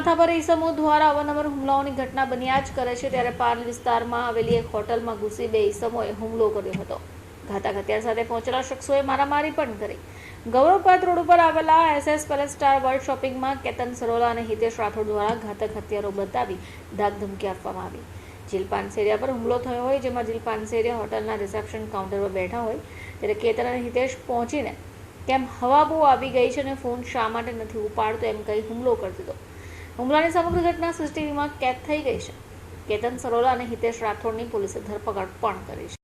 માથાભારે ઈસમો દ્વારા અવારનવાર હુમલાઓની ઘટના બન્યા જ કરે છે ત્યારે પાલ વિસ્તારમાં આવેલી એક હોટલમાં ઘૂસી બે ઈસમોએ હુમલો કર્યો હતો. ઘાતક હથિયાર સાથે પહોંચેલા શખ્સોએ મારામારી પણ કરી. ગૌરવપાત રોડ ઉપર આવેલા એસએસ પેલેસ સ્ટાર વર્લ્ડ શોપિંગમાં કેતન સરોલા અને હિતેશ રાઠોડ દ્વારા ઘાતક હથિયારો બતાવી ધાકધમકી આપવામાં આવી. જીલ પાનસેરિયા પર હુમલો થયો હોય જેમાં જીલ પાનસેરિયા હોટલના રિસેપ્શન કાઉન્ટર પર બેઠા હોય ત્યારે કેતન અને હિતેશ પહોંચીને કેમ હવા બહુ આવી ગઈ છે અને ફોન શા માટે નથી ઉપાડતો એમ કહી હુમલો કરી દીધો. હુમલાની સમગ્ર ઘટના સીસીટીવીમાં કેદ થઈ ગઈ છે. કેતન સરોલા અને હિતેશ રાઠોડની પોલીસે ધરપકડ પણ કરી છે.